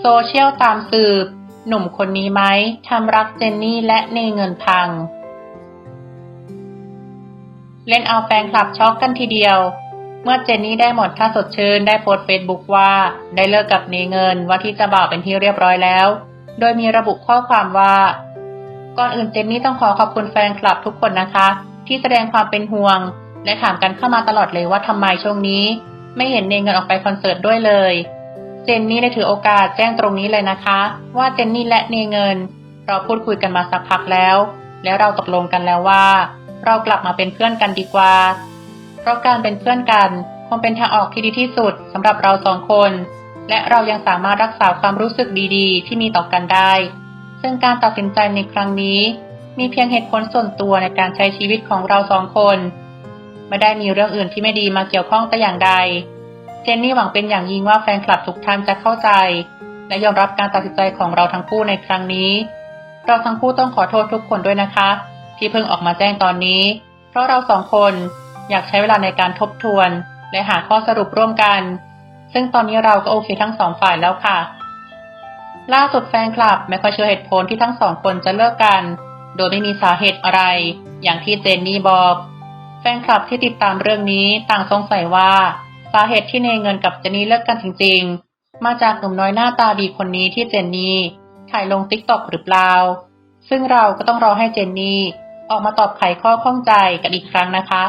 โซเชียลตามสืบ หนุ่มคนนี้ไหม ทำรักเจนนี่และเนเงินพัง เล่นเอาแฟนคลับช็อกกันทีเดียว เมื่อเจนนี่ได้หมดท่าสดชื่นได้โพสต์เฟซบุ๊กว่า ได้เลิกกับเนเงินว่าที่จะบ่าวเป็นที่เรียบร้อยแล้ว โดยมีระบุข้อความว่า ก่อนอื่นเจนนี่ต้องขอขอบคุณแฟนคลับทุกคนนะคะ ที่แสดงความเป็นห่วง และถามกันเข้ามาตลอดเลยว่าทำไมช่วงนี้ ไม่เห็นเนเงินออกไปคอนเสิร์ตด้วยเลย เจนนี่ได้ถือโอกาสแจ้งตรงนี้เลยนะคะ ว่าเจนนี่และเนเงิน เราพูดคุยกันมาสักพักแล้ว แล้วเราตกลงกันแล้วว่า เรากลับมาเป็นเพื่อนกันดีกว่า เพราะการเป็นเพื่อนกันคงเป็นทางออกที่ดีที่สุดสำหรับเราสองคน และเรายังสามารถรักษาความรู้สึกดีๆ ที่มีต่อกันได้ ซึ่งการตัดสินใจในครั้งนี้ มีเพียงเหตุผลส่วนตัวในการใช้ชีวิตของเราสองคน ไม่ได้มีเรื่องอื่นที่ไม่ดีมาเกี่ยวข้องแต่อย่างใด เจนนี่หวังเป็นอย่างยิ่งว่าแฟนคลับทุกท่านจะเข้าใจ และยอมรับการตัดสินใจของเราทั้งคู่ในครั้งนี้ เราทั้งคู่ต้องขอโทษทุกคนด้วยนะคะ ที่เพิ่งออกมาแจ้งตอนนี้ เพราะเราสองคนอยากใช้เวลาในการทบทวน และหาข้อสรุปร่วมกัน ซึ่งตอนนี้เราก็โอเคทั้งสองฝ่ายแล้วค่ะ ล่าสุดแฟนคลับไม่ค่อยเชื่อเหตุผลที่ทั้งสองคนจะเลิกกัน โดยไม่มีสาเหตุอะไร อย่างที่เจนนี่บอก ฟนคลับที่ติดตามเรื่องนี้ต่างสงสัยว่า สาเหตุที่เนเงินกับเจนนี่เลิกกันจริง ๆ มาจากหนุ่มน้อยหน้าตาดีคนนี้ที่เจนนี่ถ่ายลงติ๊กต็อกหรือเปล่า ซึ่งเราก็ต้องรอให้เจนนี่ออกมาตอบไขข้อข้องใจกันอีกครั้งนะคะ